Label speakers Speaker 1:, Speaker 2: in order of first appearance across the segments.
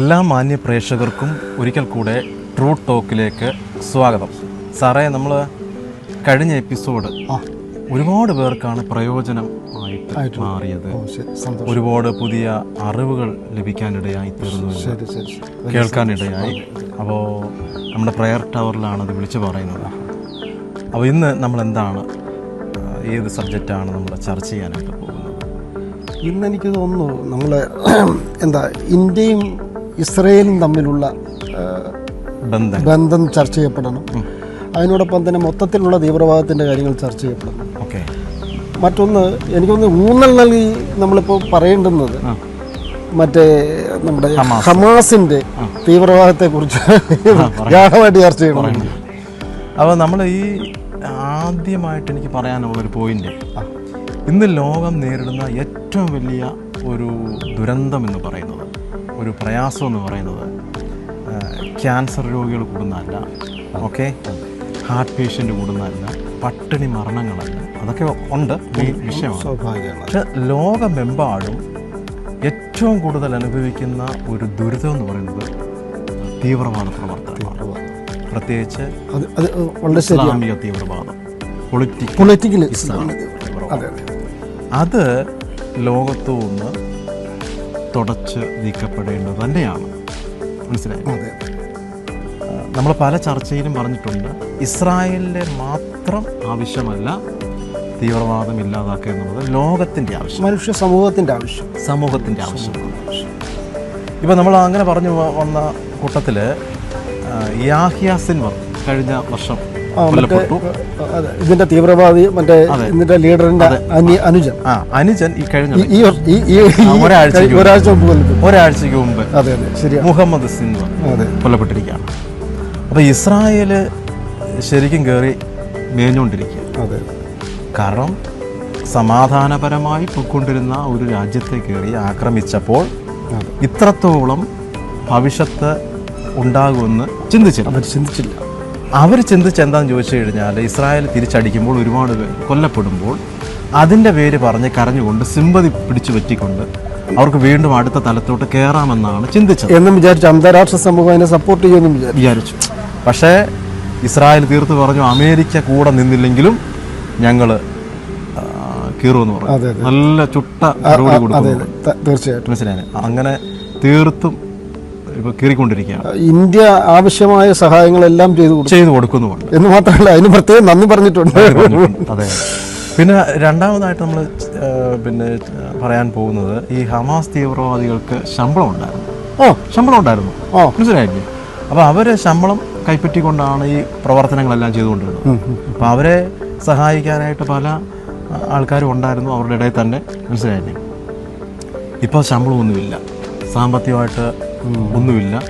Speaker 1: എല്ലാ മാന്യ പ്രേക്ഷകർക്കും ഒരിക്കൽ കൂടെ ട്രൂ ടോക്കിലേക്ക് സ്വാഗതം. സാറേ നമ്മൾ കഴിഞ്ഞ എപ്പിസോഡ് ഒരുപാട് പേർക്കാണ് പ്രയോജനമായിട്ട് മാറിയത്.
Speaker 2: ഓ,
Speaker 1: ഒരുപാട് പുതിയ അറിവുകൾ ലഭിക്കാനിടയായി തീർന്നു. കേൾക്കാനിടയായി. അപ്പോൾ നമ്മുടെ പ്രയർ ടവറിലാണ് അത് വിളിച്ചു പറയുന്നത്. അപ്പോൾ ഇന്ന് നമ്മൾ എന്താണ് ഏത് സബ്ജക്റ്റാണ് നമ്മൾ ചർച്ച ചെയ്യാനായിട്ട് പോകുന്നത്?
Speaker 2: ഇന്ന് എനിക്ക് തോന്നുന്നു നമ്മൾ എന്താ ഇന്ത്യയും ഇസ്രയേലും തമ്മിലുള്ള
Speaker 1: ബന്ധം.
Speaker 2: ബന്ധം ചർച്ച ചെയ്യപ്പെടണം. അതിനോടൊപ്പം തന്നെ മൊത്തത്തിലുള്ള തീവ്രവാദത്തിന്റെ കാര്യങ്ങൾ ചർച്ച ചെയ്യപ്പെടണം.
Speaker 1: ഓക്കെ.
Speaker 2: മറ്റൊന്ന് എനിക്കൊന്ന് ഊന്നൽ നൽകി നമ്മളിപ്പോൾ പറയേണ്ടുന്നത്. മറ്റേ നമ്മുടെ ഹമാസിന്റെ തീവ്രവാദത്തെക്കുറിച്ച് ഗാഠമായിട്ട് ചർച്ച ചെയ്യണം.
Speaker 1: അപ്പോൾ നമ്മൾ ഈ ആദ്യമായിട്ട് എനിക്ക് പറയാനുള്ള ഒരു പോയിന്റ് ഇന്ന് ലോകം നേരിടുന്ന ഏറ്റവും വലിയ ഒരു ദുരന്തം എന്ന് പറയുന്നത് ഒരു പ്രയാസം എന്ന് പറയുന്നത് ക്യാൻസർ രോഗികൾ കൂടുന്നതല്ല ഓക്കെ? ഹാർട്ട് പേഷ്യന്റ് കൂടുന്നതല്ല പട്ടിണി മരണങ്ങളല്ല. അതൊക്കെ ഉണ്ട് ഈ വിഷയമാണ്.
Speaker 2: സ്വാഭാവികമാണ്.
Speaker 1: പക്ഷെ ലോകമെമ്പാടും ഏറ്റവും കൂടുതൽ അനുഭവിക്കുന്ന ഒരു ദുരിതം എന്ന് പറയുന്നത് തീവ്രവാദ പ്രവർത്തനമാണ്. പ്രത്യേകിച്ച്
Speaker 2: അത് അത് വളരെ ശരി
Speaker 1: ഇസ്ലാമിക തീവ്രവാദം. പൊളിറ്റിക്കൽ
Speaker 2: അതെ അത്.
Speaker 1: ലോകത്തു നിന്ന് തുടച്ച് നീക്കപ്പെടേണ്ടത് തന്നെയാണ്. മനസ്സിലായി? നമ്മൾ പല ചർച്ചയിലും പറഞ്ഞിട്ടുണ്ട് ഇസ്രായേലിലെ മാത്രം ആവശ്യമല്ല തീവ്രവാദം ഇല്ലാതാക്കുക എന്നുള്ളത് ലോകത്തിന്റെ ആവശ്യം.
Speaker 2: മനുഷ്യ സമൂഹത്തിന്റെ ആവശ്യം.
Speaker 1: സമൂഹത്തിന്റെ ആവശ്യമാണ് ഇപ്പോൾ നമ്മൾ അങ്ങനെ പറഞ്ഞു വന്ന കൂട്ടത്തിൽ യാഹിയ സിൻവർ കഴിഞ്ഞ വർഷം
Speaker 2: ഇതിന്റെ തീവ്രവാദി മറ്റേ ഇതിന്റെ ലീഡറിന്റെ അനുജൻ.
Speaker 1: അനുജൻ ഈ കഴിഞ്ഞ
Speaker 2: ഈ ഒരാഴ്ച മുമ്പ്
Speaker 1: ഒരാഴ്ചക്ക് മുമ്പ്.
Speaker 2: അതെ അതെ ശരി
Speaker 1: മുഹമ്മദ് സിന്ധു
Speaker 2: അതെ.
Speaker 1: കൊല്ലപ്പെട്ടിരിക്കുകയാണ്. അപ്പോൾ ഇസ്രായേൽ ശരിക്കും കയറി മേഞ്ഞുകൊണ്ടിരിക്കുക
Speaker 2: അതെ.
Speaker 1: കാരണം സമാധാനപരമായി പൊയ്ക്കൊണ്ടിരുന്ന ഒരു രാജ്യത്തെ കയറി ആക്രമിച്ചപ്പോൾ ഇത്രത്തോളം ഭവിഷ്യത്ത് ഉണ്ടാകുമെന്ന് ചിന്തിച്ചില്ല.
Speaker 2: അവർ ചിന്തിച്ചില്ല.
Speaker 1: അവർ ചിന്തിച്ച് എന്താണെന്ന് ചോദിച്ചു കഴിഞ്ഞാൽ ഇസ്രായേൽ തിരിച്ചടിക്കുമ്പോൾ ഒരുപാട് കൊല്ലപ്പെടുമ്പോൾ അതിന്റെ പേര് പറഞ്ഞ് കരഞ്ഞുകൊണ്ട് സിമ്പതി പിടിച്ചു പറ്റിക്കൊണ്ട് അവർക്ക് വീണ്ടും അടുത്ത തലത്തോട്ട് കയറാമെന്നാണ് ചിന്തിച്ചത്.
Speaker 2: എന്നും വിചാരിച്ചു അന്താരാഷ്ട്ര സമൂഹം അതിനെ സപ്പോർട്ട് ചെയ്യുമെന്നും വിചാരിച്ചു.
Speaker 1: വിചാരിച്ചു. പക്ഷേ ഇസ്രായേൽ തീർത്ത് പറഞ്ഞു അമേരിക്ക കൂടെ നിന്നില്ലെങ്കിലും ഞങ്ങൾ കീറുമെന്ന് പറഞ്ഞു. നല്ല ചുട്ട
Speaker 2: തീർച്ചയായിട്ടും.
Speaker 1: മനസ്സിലായി അങ്ങനെ തീർത്തും ഇപ്പോൾ കീറിക്കൊണ്ടിരിക്കുകയാണ്.
Speaker 2: ഇന്ത്യ ആവശ്യമായ സഹായങ്ങളെല്ലാം ചെയ്തു
Speaker 1: ചെയ്തു കൊടുക്കുന്നുമുണ്ട്.
Speaker 2: എന്ന് മാത്രമല്ല അതിന് പ്രത്യേകം നന്ദി പറഞ്ഞിട്ടുണ്ട്.
Speaker 1: അതെ പിന്നെ രണ്ടാമതായിട്ട് നമ്മൾ പിന്നെ പറയാൻ പോകുന്നത് ഈ ഹമാസ് തീവ്രവാദികൾക്ക് ശമ്പളം ഉണ്ടായിരുന്നു.
Speaker 2: ഓ
Speaker 1: ശമ്പളം ഉണ്ടായിരുന്നു.
Speaker 2: ഓ.
Speaker 1: മനസ്സിലായില്ലേ? അപ്പോൾ അവർ ശമ്പളം കൈപ്പറ്റിക്കൊണ്ടാണ് ഈ പ്രവർത്തനങ്ങളെല്ലാം ചെയ്തുകൊണ്ടിരുന്നത്. അപ്പോൾ അവരെ സഹായിക്കാനായിട്ട് പല ആൾക്കാരും ഉണ്ടായിരുന്നു അവരുടെ ഇടയിൽ തന്നെ. മനസ്സിലായില്ലേ? ഇപ്പോൾ ശമ്പളമൊന്നുമില്ല. സാമ്പത്തികമായിട്ട് ഒന്നുമില്ല.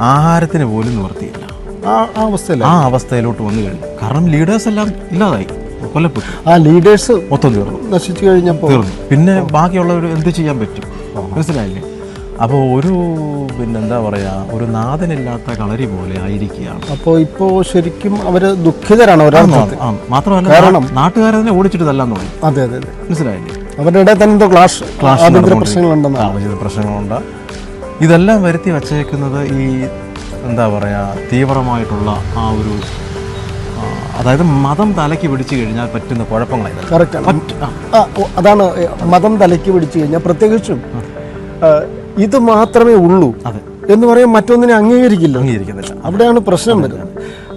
Speaker 1: ആഹാരത്തിന് പോലും നിവർത്തിയില്ല
Speaker 2: ആ അവസ്ഥയിൽ
Speaker 1: ആ അവസ്ഥയിലോട്ട് വന്നു കഴിഞ്ഞു. കാരണം ലീഡേഴ്സ് എല്ലാം ഇല്ലാതായി. കൊല്ലപ്പെട്ടു.
Speaker 2: ആ ലീഡേഴ്സ്
Speaker 1: മൊത്തം തീർന്നു.
Speaker 2: നശിച്ചു കഴിഞ്ഞപ്പോൾ
Speaker 1: തീർന്നു. പിന്നെ ബാക്കിയുള്ളവർ എന്ത് ചെയ്യാൻ പറ്റും? മനസ്സിലായില്ലേ? അപ്പോൾ ഒരു പിന്നെ എന്താ പറയുക ഒരു നാഥനില്ലാത്ത കളരി പോലെ ആയിരിക്കുകയാണ്.
Speaker 2: അപ്പോൾ ഇപ്പോൾ ശരിക്കും അവർ ദുഃഖിതരാണ്
Speaker 1: മാത്രമല്ല
Speaker 2: കാരണം-
Speaker 1: നാട്ടുകാരനെ ഓടിച്ചിട്ട് തല്ലാന്ന് പറയും
Speaker 2: അതെ അതെ
Speaker 1: മനസ്സിലായില്ലേ?
Speaker 2: അവരുടെ ഇടയിൽ തന്നെ ക്ലാഷ്
Speaker 1: ക്ലാഷ് സാമൂഹിക പ്രശ്നങ്ങളുണ്ട്. ഇതെല്ലാം വരുത്തി വച്ചേക്കുന്നത് ഈ എന്താ പറയുക തീവ്രമായിട്ടുള്ള ആ ഒരു അതായത് മതം തലയ്ക്ക് പിടിച്ചു കഴിഞ്ഞാൽ പറ്റുന്ന ആ,
Speaker 2: അതാണ് മതം തലയ്ക്ക് പിടിച്ചു കഴിഞ്ഞാൽ പ്രത്യേകിച്ചും ഇത് മാത്രമേ ഉള്ളൂ
Speaker 1: അതെ.
Speaker 2: എന്ന് പറയാൻ മറ്റൊന്നിനെ അംഗീകരിക്കില്ല.
Speaker 1: അംഗീകരിക്കുന്നില്ല.
Speaker 2: അവിടെയാണ് പ്രശ്നം വരുന്നത്.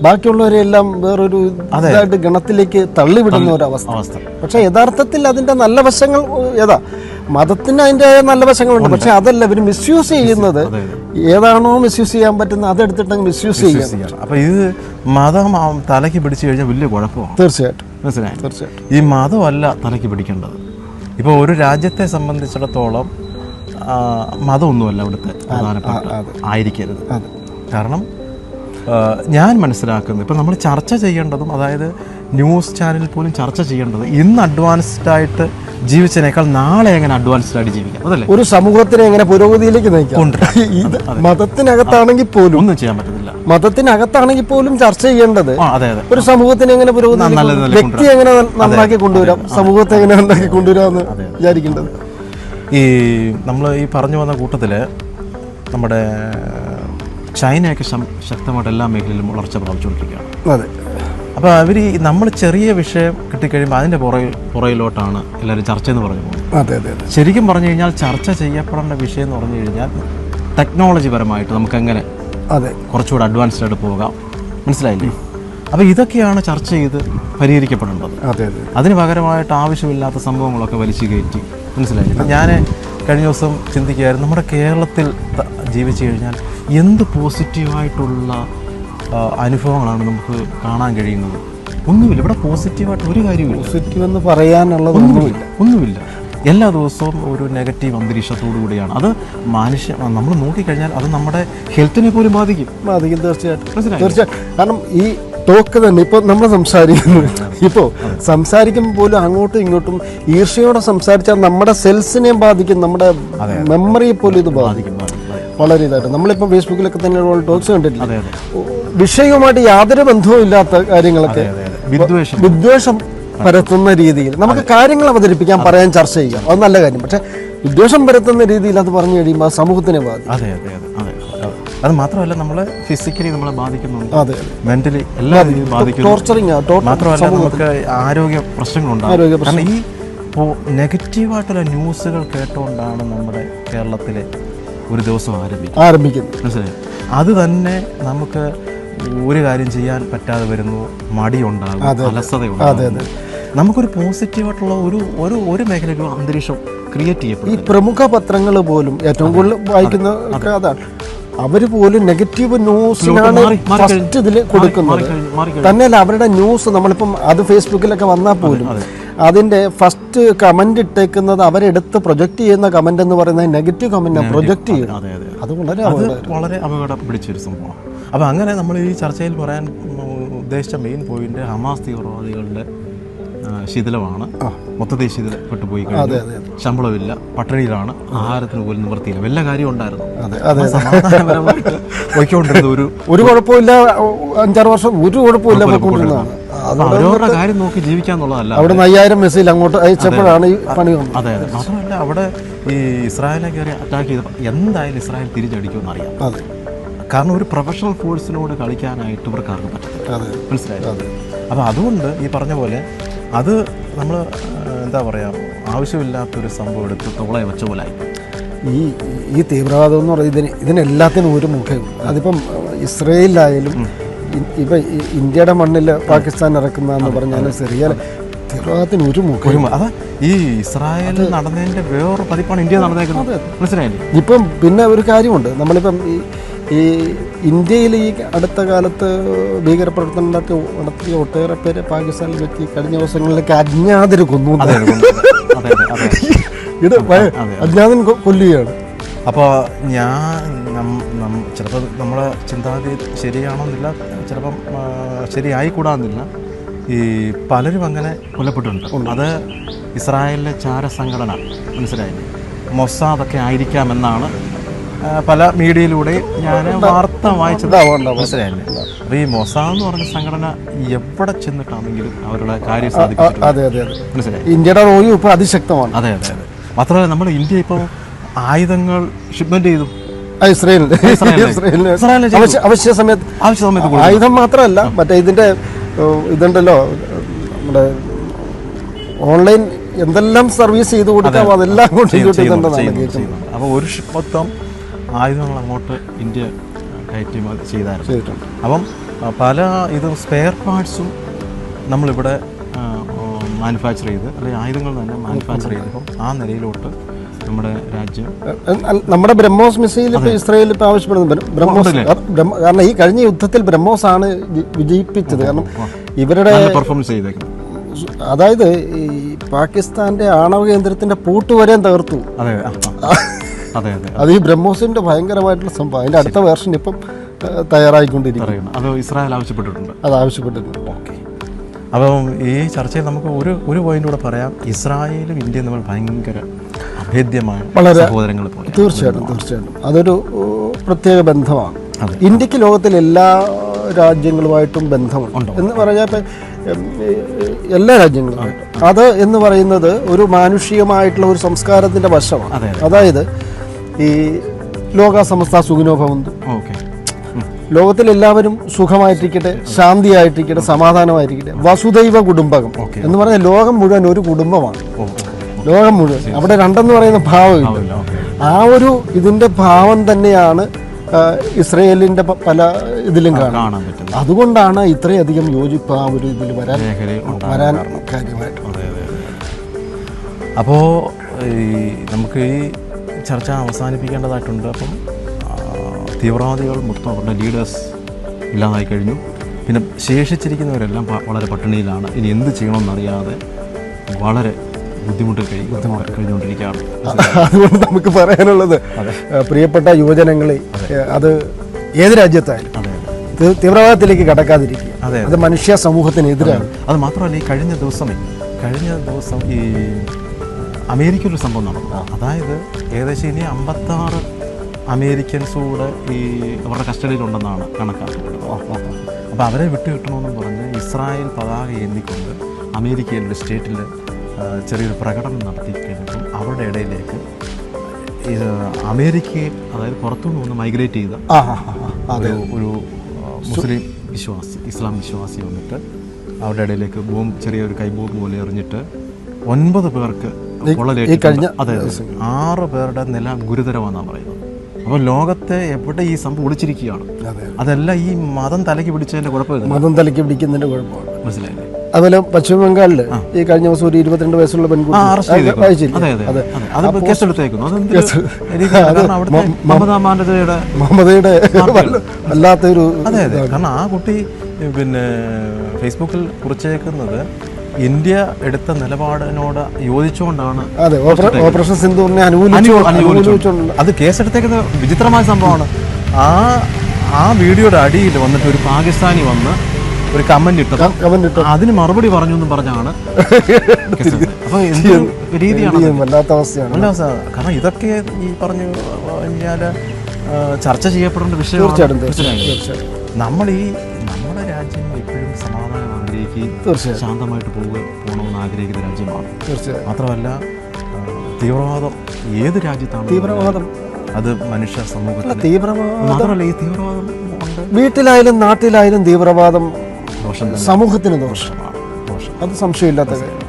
Speaker 2: ബാക്കിയുള്ളവരെല്ലാം വേറൊരു ഇതായിട്ട് ഗണത്തിലേക്ക് തള്ളിവിടുന്ന ഒരു അവസ്ഥ.
Speaker 1: അവസ്ഥ.
Speaker 2: പക്ഷെ യഥാർത്ഥത്തിൽ അതിന്റെ നല്ല വശങ്ങൾ ഏതാ മതത്തിന് അതിന്റെ നല്ല വശങ്ങളുണ്ട്. പക്ഷെ അതല്ല ഇവർ മിസ്യൂസ് ചെയ്യുന്നത് ഏതാണോ മിസ്യൂസ് ചെയ്യാൻ പറ്റുന്നത് അതെടുത്തിട്ട് മിസ്യൂസ് ചെയ്യാം
Speaker 1: അപ്പൊ ഇത് മതം തലയ്ക്ക് പിടിച്ചു കഴിഞ്ഞാൽ വലിയ കുഴപ്പമാണ്.
Speaker 2: തീർച്ചയായിട്ടും.
Speaker 1: മനസ്സിലായി?
Speaker 2: തീർച്ചയായിട്ടും.
Speaker 1: ഈ മതമല്ല തലയ്ക്ക് പിടിക്കേണ്ടത്. ഇപ്പോൾ ഒരു രാജ്യത്തെ സംബന്ധിച്ചിടത്തോളം മതമൊന്നുമല്ല അവിടുത്തെ പ്രധാനപ്പെട്ട ആയിരിക്കരുത്. കാരണം ഞാൻ മനസ്സിലാക്കുന്നത് ഇപ്പം നമ്മൾ ചർച്ച ചെയ്യേണ്ടതും അതായത് ന്യൂസ് ചാനലിൽ പോലും ചർച്ച ചെയ്യേണ്ടത് ഇന്ന് അഡ്വാൻസ്ഡ് ആയിട്ട് ജീവിച്ചതിനേക്കാൾ നാളെ എങ്ങനെ അഡ്വാൻസ്ഡ് ആയിട്ട് ജീവിക്കാം? അതല്ലേ?
Speaker 2: ഒരു സമൂഹത്തിനെ എങ്ങനെ പുരോഗതിയിലേക്ക് നയിക്കാം? മതത്തിനകത്താണെങ്കിൽ പോലും
Speaker 1: ഒന്നും ചെയ്യാൻ പറ്റത്തില്ല.
Speaker 2: മതത്തിനകത്താണെങ്കിൽ പോലും ചർച്ച ചെയ്യേണ്ടത് ഒരു സമൂഹത്തിനെ എങ്ങനെ പുരോഗതി വ്യക്തി എങ്ങനെ നന്നാക്കി കൊണ്ടുവരാം? സമൂഹത്തെ എങ്ങനെ നന്നാക്കി കൊണ്ടുവരാമെന്ന് വിചാരിക്കേണ്ടത്.
Speaker 1: ഈ നമ്മൾ ഈ പറഞ്ഞു വന്ന കൂട്ടത്തിൽ നമ്മുടെ ചൈനയൊക്കെ ശക്തമായിട്ട് എല്ലാ മേഖലയിലും വളർച്ച പ്രാപിച്ചുകൊണ്ടിരിക്കുകയാണ്.
Speaker 2: അതെ.
Speaker 1: അപ്പോൾ അവർ നമ്മൾ ചെറിയ വിഷയം കിട്ടിക്കഴിയുമ്പോൾ അതിന്റെ പുറകിൽ പുറയിലോട്ടാണ് എല്ലാവരും ചർച്ച എന്ന് പറഞ്ഞു പോകുന്നത്.
Speaker 2: അതെ അതെ അതെ.
Speaker 1: ശരിക്കും പറഞ്ഞു കഴിഞ്ഞാൽ ചർച്ച ചെയ്യപ്പെടേണ്ട വിഷയം എന്ന് പറഞ്ഞു കഴിഞ്ഞാൽ ടെക്നോളജി പരമായിട്ട് നമുക്ക് എങ്ങനെ
Speaker 2: അതെ.
Speaker 1: കുറച്ചുകൂടെ അഡ്വാൻസ്ഡ് ആയിട്ട് പോകാം. മനസ്സിലായില്ലേ? അപ്പോൾ ഇതൊക്കെയാണ് ചർച്ച ചെയ്ത് പരിഹരിക്കപ്പെടേണ്ടത്.
Speaker 2: അതെ അതെ.
Speaker 1: അതിന് പകരമായിട്ട് ആവശ്യമില്ലാത്ത സംഭവങ്ങളൊക്കെ വലിച്ചു കയറ്റി. മനസ്സിലായി ഞാൻ കഴിഞ്ഞ ദിവസം ചിന്തിക്കുകയായിരുന്നു നമ്മുടെ കേരളത്തിൽ ജീവിച്ചു കഴിഞ്ഞാൽ എന്ത് പോസിറ്റീവായിട്ടുള്ള അനുഭവങ്ങളാണ് നമുക്ക് കാണാൻ കഴിയുന്നത്? ഒന്നുമില്ല. ഇവിടെ പോസിറ്റീവായിട്ട് ഒരു കാര്യമില്ല
Speaker 2: പോസിറ്റീവ് എന്ന് പറയാനുള്ളത്
Speaker 1: ഒന്നുമില്ല. ഒന്നുമില്ല. എല്ലാ ദിവസവും ഒരു നെഗറ്റീവ് അന്തരീക്ഷത്തോടു കൂടിയാണ്. അത് മനുഷ്യ നമ്മൾ നോക്കിക്കഴിഞ്ഞാൽ അത് നമ്മുടെ ഹെൽത്തിനെ പോലും ബാധിക്കും.
Speaker 2: ബാധിക്കും. തീർച്ചയായിട്ടും. തീർച്ചയായിട്ടും. കാരണം ഈ ടോക്ക് തന്നെ ഇപ്പോൾ നമ്മൾ സംസാരിക്കുന്നു. ഇപ്പോൾ സംസാരിക്കുമ്പോൾ പോലും അങ്ങോട്ടും ഇങ്ങോട്ടും ഈർഷയോടെ സംസാരിച്ചാൽ നമ്മുടെ സെൽസിനെ ബാധിക്കും. നമ്മുടെ മെമ്മറിയെ പോലും ഇത് ബാധിക്കും
Speaker 1: ബാധിക്കും. ബാധിക്കും ബാധിക്കും.
Speaker 2: വളരെ ഇതായിട്ട്. നമ്മളിപ്പോൾ ഫേസ്ബുക്കിലൊക്കെ തന്നെ ഒരുപാട് ടോക്സ് കണ്ടിട്ടില്ല? വിഷയവുമായിട്ട് യാതൊരു ബന്ധവും ഇല്ലാത്ത കാര്യങ്ങളൊക്കെ
Speaker 1: വിദ്വേഷം.
Speaker 2: പരത്തുന്ന രീതിയിൽ. നമുക്ക് കാര്യങ്ങൾ അവതരിപ്പിക്കാൻ പറയാൻ ചർച്ച ചെയ്യാം. അത് നല്ല കാര്യം. പക്ഷെ വിദ്വേഷം പരത്തുന്ന രീതിയിൽ അത് പറഞ്ഞു കഴിയുമ്പോൾ ആ സമൂഹത്തിനെ ബാധിക്കും.
Speaker 1: അതെ അതെ അതെ അതെ. മാത്രമല്ല നമ്മളെ ഫിസിക്കലി നമ്മളെ ബാധിക്കുന്നുണ്ട്.
Speaker 2: അതെ
Speaker 1: മെന്റലി എല്ലാ രീതിയിലും ബാധിക്കുന്നു. മാത്രമല്ല നമുക്ക് ആരോഗ്യ പ്രശ്നങ്ങളുണ്ടാകും കാരണം ഈ നെഗറ്റീവായിട്ടുള്ള ന്യൂസുകൾ കേട്ടുകൊണ്ടാണ് നമ്മുടെ കേരളത്തിലെ ഒരു ദിവസം ആരംഭിക്കുന്നത്
Speaker 2: ആരംഭിക്കുന്നു
Speaker 1: മനസ്സിലായി? അത് തന്നെ നമുക്ക് ഒരു കാര്യം ചെയ്യാൻ പറ്റാതെ വരുന്നു മടിയുണ്ടാകും അലസതയുണ്ടാകും. നമുക്കൊരു പോസിറ്റീവായിട്ടുള്ള ഒരു ഒരു ഒരു മേഖലയിലും അന്തരീക്ഷം ക്രിയേറ്റ്
Speaker 2: ഈ പ്രമുഖ പത്രങ്ങൾ പോലും ഏറ്റവും കൂടുതൽ വായിക്കുന്ന അതാണ്. അവർ പോലും നെഗറ്റീവ് ന്യൂസിനാണ് ഫസ്റ്റ് ഇതിൽ കൊടുക്കുന്നത്. തന്നെയല്ല അവരുടെ ന്യൂസ് നമ്മളിപ്പം അത് ഫേസ്ബുക്കിലൊക്കെ വന്നാൽ പോലും അതിന്റെ ഫസ്റ്റ് കമന്റ് ഇട്ടേക്കുന്നത് അവരെടുത്ത് പ്രൊജക്റ്റ് ചെയ്യുന്ന കമന്റ് എന്ന് പറയുന്നത് നെഗറ്റീവ് കമന്റ് പ്രൊജക്റ്റ് ചെയ്യുന്നത്
Speaker 1: അതെ
Speaker 2: വളരെ
Speaker 1: വളരെ അപകടം പിടിച്ചൊരു സംഭവമാണ്. അപ്പോൾ അങ്ങനെ നമ്മൾ ഈ ചർച്ചയിൽ പറയാൻ ഉദ്ദേശിച്ച മെയിൻ പോയിന്റ് ഹമാസ് തീവ്രവാദികളുടെ ശിഥിലമാണ്. മൊത്തത്തിൽ ശിഥിലപ്പെട്ടു പോയി കഴിഞ്ഞു ശമ്പളമില്ല. പട്ടിണിയിലാണ്. ആഹാരത്തിന് പോലും നിവർത്തിയില്ല. വല്ല കാര്യം ഉണ്ടായിരുന്നു. പോയിക്കൊണ്ടിരുന്ന ഒരു
Speaker 2: ഒരു കുഴപ്പമില്ല. അഞ്ചാറ് വർഷം ഒരു കുഴപ്പമില്ല. പോയിക്കൊണ്ടിരുന്നതാണ്.
Speaker 1: അവരവരുടെ കാര്യം നോക്കി ജീവിക്കാന്നുള്ളതല്ല.
Speaker 2: അവിടെ നിന്ന് അയ്യായിരം മെസ്സേജ് അങ്ങോട്ട് അയച്ചപ്പോഴാണ് ഈ പണി വന്നത്.
Speaker 1: അതെ അതെ. മാത്രമല്ല അവിടെ ഈ ഇസ്രായേലെ കയറി അറ്റാക്ക് ചെയ്തപ്പോൾ എന്തായാലും ഇസ്രായേൽ തിരിച്ചടിക്കുമെന്ന് അറിയാം
Speaker 2: അതെ.
Speaker 1: കാരണം ഒരു പ്രൊഫഷണൽ ഫോഴ്സിനോട് കളിക്കാനായിട്ട് ഇവർക്ക് ആർക്കും പറ്റും
Speaker 2: അതെ.
Speaker 1: മനസ്സിലായോ? അപ്പോൾ അതുകൊണ്ട് ഈ പറഞ്ഞ പോലെ അത് നമ്മൾ എന്താ പറയുക ആവശ്യമില്ലാത്തൊരു സംഭവം എടുത്ത് തോളെ വെച്ച പോലെ ആയി.
Speaker 2: ഈ ഈ തീവ്രവാദം എന്ന് പറയുന്നത് ഇതിന് ഇതിനെല്ലാത്തിനും ഒരു മുഖം അതിപ്പം ഇസ്രയേലിലായാലും ഇപ്പം ഇന്ത്യയുടെ മണ്ണിൽ പാകിസ്ഥാൻ ഇറക്കുന്നതെന്ന് പറഞ്ഞാലും സിറിയ തീവ്രവാദത്തിന് ഒരു മുഖം
Speaker 1: അതാ ഈ ഇസ്രായേലിൽ നടന്നതിന്റെ വേറൊരു പതിപ്പാണ് ഇന്ത്യ നടന്നേക്കുന്നത്. മനസ്സിലായില്ലേ?
Speaker 2: ഇപ്പം പിന്നെ ഒരു കാര്യമുണ്ട്. നമ്മളിപ്പം ഈ ഈ ഇന്ത്യയിൽ ഈ അടുത്ത കാലത്ത് ഭീകരപ്രവർത്തനം നടത്തി നടത്തിയ ഒട്ടേറെ പേര് പാകിസ്ഥാനിൽ വെച്ച് കഴിഞ്ഞ ദിവസങ്ങളിലൊക്കെ അജ്ഞാതര് കൊന്നു ഇത് അജ്ഞാതൻ കൊല്ലുകയാണ്.
Speaker 1: അപ്പോൾ ഞാൻ ചിലപ്പോൾ നമ്മളെ ചിന്താഗതി ശരിയാണെന്നില്ല ചിലപ്പം ശരിയായിക്കൂടാന്നില്ല. ഈ പലരും അങ്ങനെ കൊല്ലപ്പെട്ടിട്ടുണ്ട്. അത് ഇസ്രായേലിലെ ചാര സംഘടന മനസ്സിലായില്ലേ? മൊസാദൊക്കെ ആയിരിക്കാമെന്നാണ് പല മീഡിയയിലൂടെ ഞാൻ വാർത്ത വായിച്ചത്. മനസ്സിലായില്ലേ? അപ്പോൾ ഈ മൊസാദ് എന്ന് പറഞ്ഞ സംഘടന എവിടെ ചെന്നിട്ടാണെങ്കിലും അവരുടെ കാര്യം സാധിക്കും
Speaker 2: അതെ അതെ അതെ.
Speaker 1: മനസ്സിലായി
Speaker 2: ഇന്ത്യയുടെ റോയും ഇപ്പോൾ അതിശക്തമാണ്.
Speaker 1: അതെ അതെ അതെ. മാത്രമല്ല നമ്മൾ ഇന്ത്യ ഇപ്പോൾ ആയുധങ്ങൾ ഷിപ്മെന്റ് ചെയ്തു.
Speaker 2: ഇസ്രയേലിന്. അവശ്യ അവശ്യ സമയത്ത്
Speaker 1: ആവശ്യ സമയത്ത്.
Speaker 2: ആയുധം മാത്രമല്ല മറ്റേ ഇതിന്റെ ഇതുണ്ടല്ലോ നമ്മുടെ ഓൺലൈൻ എന്തെല്ലാം സർവീസ് ചെയ്ത് കൊടുക്കാം അതെല്ലാം കൊണ്ട്.
Speaker 1: അപ്പോൾ ഒരു ഷിപ്പ് മൊത്തം ആയുധങ്ങൾ അങ്ങോട്ട് ഇന്ത്യ കയറ്റി ചെയ്തായിരുന്നു. അപ്പം പല ഇത് സ്പെയർ പാർട്സും നമ്മളിവിടെ മാനുഫാക്ചർ ചെയ്ത് അല്ലെങ്കിൽ ആയുധങ്ങൾ തന്നെ മാനുഫാക്ചർ ചെയ്തപ്പം ആ നിലയിലോട്ട് നമ്മുടെ രാജ്യം.
Speaker 2: നമ്മുടെ ബ്രഹ്മോസ് മിസൈൽ ഇപ്പോൾ ഇസ്രായേൽ ഇപ്പോൾ ആവശ്യപ്പെടുന്നത് ബ്രഹ്മോസ് കാരണം ഈ കഴിഞ്ഞ യുദ്ധത്തിൽ ബ്രഹ്മോസ് ആണ് വിജയിപ്പിച്ചത്. കാരണം ഇവരുടെ
Speaker 1: പെർഫോമൻസ് ചെയ്തേക്കും
Speaker 2: അതായത് ഈ പാകിസ്ഥാന്റെ ആണവ കേന്ദ്രത്തിന്റെ പൂട്ട് വരെ തകർത്തു.
Speaker 1: അതെ
Speaker 2: ഈ ബ്രഹ്മോസിന്റെ ഭയങ്കരമായിട്ടുള്ള സംഭവം. അതിന്റെ അടുത്ത വേർഷൻ ഇപ്പം
Speaker 1: തയ്യാറായിക്കൊണ്ടിരിക്കുന്നു. അത് ഇസ്രായേൽ ആവശ്യപ്പെട്ടിട്ടുണ്ട്.
Speaker 2: അത് ആവശ്യപ്പെട്ടിട്ടുണ്ട്.
Speaker 1: ഓക്കെ. അപ്പം ഈ ചർച്ചയിൽ നമുക്ക് ഒരു ഒരു പോയിന്റ് കൂടെ പറയാം. ഇസ്രായേലും ഇന്ത്യയും നമ്മൾ ഭയങ്കര അഭേദ്യമായ
Speaker 2: വളരെ-
Speaker 1: സഹോദരങ്ങൾ പോലെ
Speaker 2: തീർച്ചയായിട്ടും തീർച്ചയായിട്ടും. അതൊരു പ്രത്യേക ബന്ധമാണ്. ഇന്ത്യയ്ക്ക് ലോകത്തിലെ എല്ലാ രാജ്യങ്ങളുമായിട്ടും ബന്ധമുണ്ട്. എന്ന് പറഞ്ഞാൽ എല്ലാ രാജ്യങ്ങളുമായിട്ടും അത്. എന്ന് പറയുന്നത് ഒരു മാനുഷികമായിട്ടുള്ള ഒരു സംസ്കാരത്തിന്റെ വശമാണ്. അതായത് ഈ ലോക സമസ്ത സുഖിനോ ഭവന്തു
Speaker 1: ഓക്കെ.
Speaker 2: ലോകത്തിൽ എല്ലാവരും സുഖമായിട്ടിരിക്കട്ടെ ശാന്തിയായിട്ടിരിക്കട്ടെ സമാധാനമായിരിക്കട്ടെ. വസുദൈവ കുടുംബകം എന്ന് പറഞ്ഞാൽ ലോകം മുഴുവൻ ഒരു കുടുംബമാണ്. ലോകം മുഴുവൻ. അവിടെ രണ്ടെന്ന് പറയുന്ന ഭാവമില്ല ആ ഒരു ഇതിന്റെ ഭാവം തന്നെയാണ് ഇസ്രയേലിന്റെ ഇസ്രയേലിന്റെ പല ഇതിലും
Speaker 1: കാണാൻ പറ്റും
Speaker 2: അതുകൊണ്ടാണ് ഇത്രയധികം യോജിപ്പ് ആ ഒരു ഇതിൽ വരാൻ വരാൻ കാര്യമായിട്ട്.
Speaker 1: അപ്പോൾ ഈ നമുക്ക് ഈ ചർച്ച അവസാനിപ്പിക്കേണ്ടതായിട്ടുണ്ട്. അപ്പം തീവ്രവാദികൾ മൊത്തം അവരുടെ ലീഡേഴ്സ് ഇല്ലാതായി കഴിഞ്ഞു. പിന്നെ ശേഷിച്ചിരിക്കുന്നവരെല്ലാം വളരെ പട്ടിണിയിലാണ്. ഇനി എന്ത് ചെയ്യണമെന്നറിയാതെ വളരെ ബുദ്ധിമുട്ട് കഴി കഴിഞ്ഞുകൊണ്ടിരിക്കുകയാണ്
Speaker 2: അതുകൊണ്ട് നമുക്ക് പറയാനുള്ളത് പ്രിയപ്പെട്ട യുവജനങ്ങളെ അത്. ഏത് രാജ്യത്തായാലും തീവ്രവാദത്തിലേക്ക് കടക്കാതിരിക്കുക.
Speaker 1: അതെ.
Speaker 2: അത്. മനുഷ്യ സമൂഹത്തിനെതിരാണ്
Speaker 1: അത് മാത്രമല്ല ഈ കഴിഞ്ഞ ദിവസമേ കഴിഞ്ഞ ദിവസം ഈ അമേരിക്കയിൽ ഒരു സംഭവം നടന്നു. അതായത് ഏകദേശം ഇനി അമ്പത്താറ് അമേരിക്കൻസ് കൂടെ ഈ അവരുടെ കസ്റ്റഡിയിലുണ്ടെന്നാണ് കണക്കാക്കുന്നത്. അപ്പോൾ അവരെ വിട്ടു കിട്ടണമെന്നും പറഞ്ഞ് ഇസ്രായേൽ പതാക ഏന്തിക്കൊണ്ട് അമേരിക്കയിലെ സ്റ്റേറ്റിൽ ചെറിയൊരു പ്രകടനം നടത്തി അവരുടെ ഇടയിലേക്ക് ഇത് അമേരിക്കയെ അതായത് പുറത്തുനിന്ന് വന്ന് മൈഗ്രേറ്റ് ചെയ്ത. ഒരു ഒരു മുസ്ലിം വിശ്വാസി ഇസ്ലാം വിശ്വാസി വന്നിട്ട് അവരുടെ ഇടയിലേക്ക് ബോംബ് ചെറിയൊരു കൈബോംബ് പോലെ എറിഞ്ഞിട്ട് ഒൻപത് പേർക്ക് അതെ ആറ് പേരുടെ നില ഗുരുതരമാണെന്നാണ് പറയുന്നത്. അപ്പോൾ ലോകത്തെ എവിടെ ഈ സംഭവം ഒളിച്ചിരിക്കുകയാണ്?
Speaker 2: അതെ.
Speaker 1: അതെല്ലാം ഈ മതം തലയ്ക്ക് പിടിച്ചതിന്റെ കുഴപ്പമില്ല.
Speaker 2: മതം തലയ്ക്ക് പിടിക്കുന്നതിന്റെ കുഴപ്പമാണ്.
Speaker 1: മനസ്സിലായില്ലേ?
Speaker 2: അതുപോലെ പശ്ചിമ ബംഗാളിൽ ഈ കഴിഞ്ഞ ദിവസം ഒരു ഇരുപത്തിരണ്ട് വയസ്സുള്ള പെൺകുട്ടി.
Speaker 1: ആ അറസ്റ്റ്
Speaker 2: അത്
Speaker 1: ചെയ്തേക്കുന്നു.
Speaker 2: വായിച്ചില്ലേ?
Speaker 1: അതെ അതെ.
Speaker 2: അതെ.
Speaker 1: അതെ അത് കേസെടുത്തേക്കുന്നു അതെന്തൊരു രീതിയാണ്? കാരണം അവിടുത്തെ മമതാ മാനതയുടെ
Speaker 2: മമതയുടെ വല്ലാത്തൊരു
Speaker 1: അതെ അതെ. കാരണം ആ കുട്ടി പിന്നെ ഫേസ്ബുക്കിൽ കുറിച്ചേക്കുന്നത് ഇന്ത്യ എടുത്ത നിലപാടിനോട് യോജിച്ചുകൊണ്ടാണ്
Speaker 2: അതെ ഓപ്പറേഷൻ സിന്ധുവിനെ. അനുകൂലിച്ചുകൊണ്ട്
Speaker 1: അത് കേസെടുത്തേക്കുന്ന വിചിത്രമായ സംഭവമാണ്. ആ ആ വീഡിയോയുടെ അടിയിൽ വന്നിട്ട് ഒരു പാകിസ്ഥാനി വന്ന് ഒരു കമന്റ് ഇട്ടു.
Speaker 2: കമന്റ് ഇട്ടു.
Speaker 1: അതിന് മറുപടി പറഞ്ഞു എന്നും പറഞ്ഞാണ്. അപ്പൊ രീതിയാണ്
Speaker 2: വല്ലാത്ത അവസ്ഥയാണ്.
Speaker 1: കാരണം ഇതൊക്കെ ഈ പറഞ്ഞു കഴിഞ്ഞാൽ ചർച്ച ചെയ്യപ്പെടേണ്ട വിഷയം
Speaker 2: തീർച്ചയായിട്ടും
Speaker 1: നമ്മൾ ഈ നമ്മുടെ രാജ്യം എപ്പോഴും സമാധാനം ആഗ്രഹിക്കുകയും
Speaker 2: തീർച്ചയായും
Speaker 1: ശാന്തമായിട്ട് പോവുക പോകണമെന്ന് ആഗ്രഹിക്കുന്ന രാജ്യമാണ്.
Speaker 2: തീർച്ചയായും
Speaker 1: മാത്രമല്ല തീവ്രവാദം ഏത് രാജ്യത്താണ്
Speaker 2: തീവ്രവാദം.
Speaker 1: അത് മനുഷ്യ സമൂഹത്തിൽ
Speaker 2: തീവ്രവാദം.
Speaker 1: മാത്രമല്ല ഈ തീവ്രവാദം
Speaker 2: വീട്ടിലായാലും നാട്ടിലായാലും തീവ്രവാദം
Speaker 1: ദോഷം
Speaker 2: സമൂഹത്തിന് ദോഷമാണ്
Speaker 1: ദോഷം.
Speaker 2: അത് സംശയമില്ലാത്ത കാര്യം.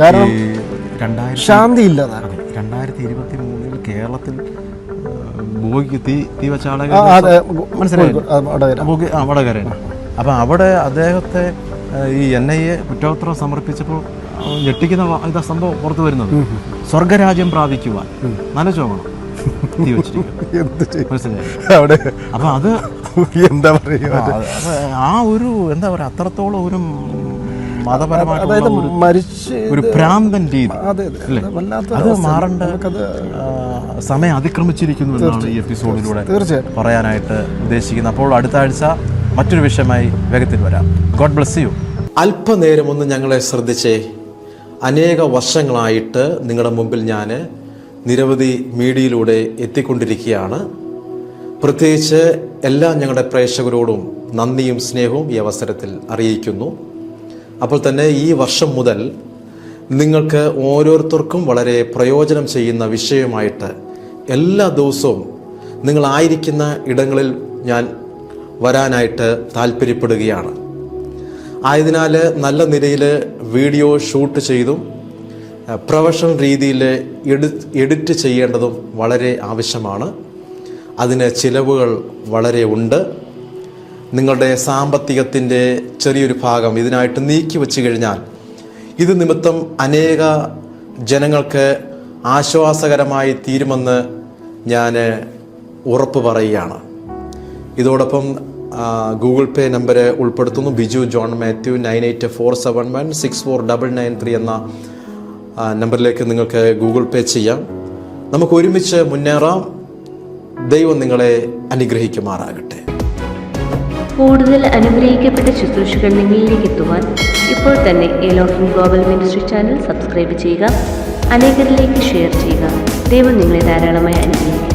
Speaker 2: കാരണം ശാന്തി ഇല്ലാതാണ്
Speaker 1: രണ്ടായിരത്തി ഇരുപത്തി മൂന്നിൽ കേരളത്തിൽ തീ തീ വെച്ച ആളെ വടകരയാണ് അപ്പം അവിടെ അദ്ദേഹത്തെ ഈ എൻ ഐ എ കുറ്റപത്രം സമർപ്പിച്ചപ്പോൾ ഞെട്ടിക്കുന്ന ഇതാ സംഭവം പുറത്തു വരുന്നത്. സ്വർഗരാജ്യം പ്രാപിക്കുവാൻ. നല്ല ചോമണം തീ വെച്ചിരിക്കുന്നു.
Speaker 2: എന്ത് അവിടെ
Speaker 1: അപ്പം അത്
Speaker 2: എന്താ പറയുക?
Speaker 1: ആ, അത് ആ ഒരു എന്താ പറയുക അത്രത്തോളം ഒരു മതപരമായിട്ടുള്ള
Speaker 2: മരിച്ച്
Speaker 1: ഒരു ഭ്രാന്തൻ രീതി
Speaker 2: അതെ അതെ അത്. വല്ലാത്ത
Speaker 1: അത് മാറേണ്ട സമയം അതിക്രമിച്ചിരിക്കുന്നു എന്നാണ് ഈ എപ്പിസോഡിലൂടെ
Speaker 2: തീർച്ചയായും.
Speaker 1: പറയാനായിട്ട് ഉദ്ദേശിക്കുന്നത്. അപ്പോൾ അടുത്ത ആഴ്ച മറ്റൊരു വിഷയമായി വേഗത്തിൽ വരാം. God bless you.
Speaker 3: അല്പനേരം ഒന്ന് ഞങ്ങളെ ശ്രദ്ധിച്ചേ. അനേക വർഷങ്ങളായിട്ട് നിങ്ങളുടെ മുമ്പിൽ ഞാൻ നിരവധി മീഡിയയിലൂടെ എത്തിക്കൊണ്ടിരിക്കുകയാണ്. പ്രത്യേകിച്ച് എല്ലാ ഞങ്ങളുടെ പ്രേക്ഷകരോടും നന്ദിയും സ്നേഹവും ഈ അവസരത്തിൽ അറിയിക്കുന്നു. അപ്പോൾ തന്നെ ഈ വർഷം മുതൽ നിങ്ങൾക്ക് ഓരോരുത്തർക്കും വളരെ പ്രയോജനം ചെയ്യുന്ന വിഷയമായിട്ട് എല്ലാ ദിവസവും നിങ്ങളായിരിക്കുന്ന ഇടങ്ങളിൽ ഞാൻ വരാനായിട്ട് താല്പര്യപ്പെടുകയാണ്. ആയതിനാൽ നല്ല നിലയിൽ വീഡിയോ ഷൂട്ട് ചെയ്തും പ്രൊഫഷണൽ രീതിയിൽ എഡി എഡിറ്റ് ചെയ്യേണ്ടതും വളരെ ആവശ്യമാണ്. അതിന് ചിലവുകൾ വളരെ ഉണ്ട്. നിങ്ങളുടെ സാമ്പത്തികത്തിന്റെ ചെറിയൊരു ഭാഗം ഇതിനായിട്ട് നീക്കി വെച്ച് കഴിഞ്ഞാൽ ഇത് നിമിത്തം അനേക ജനങ്ങൾക്ക് ആശ്വാസകരമായി തീരുമെന്ന് ഞാൻ ഉറപ്പ് പറയുകയാണ്. ഇതോടൊപ്പം ഗൂഗിൾ പേ നമ്പർ ഉൾപ്പെടുത്തുന്നു. Biju John Mathew nine eight four seven one six four double nine three എന്ന നമ്പറിലേക്ക് നിങ്ങൾക്ക് ഗൂഗിൾ പേ ചെയ്യാം. നമുക്ക് ഒരുമിച്ച് മുന്നേറാം. ദൈവം നിങ്ങളെ അനുഗ്രഹിക്കുമാറാകട്ടെ.
Speaker 4: കൂടുതൽ അനുഗ്രഹിക്കപ്പെട്ട ശുശ്രൂഷകൾ നിങ്ങളിലേക്ക് എത്തുവാൻ ഇപ്പോൾ തന്നെ Elohim global ministry channel subscribe ചെയ്യുക അനേകരിലേക്ക് ഷെയർ ചെയ്യുക. ദൈവം നിങ്ങളെ ധാരാളമായി അനുഗ്രഹിക്കും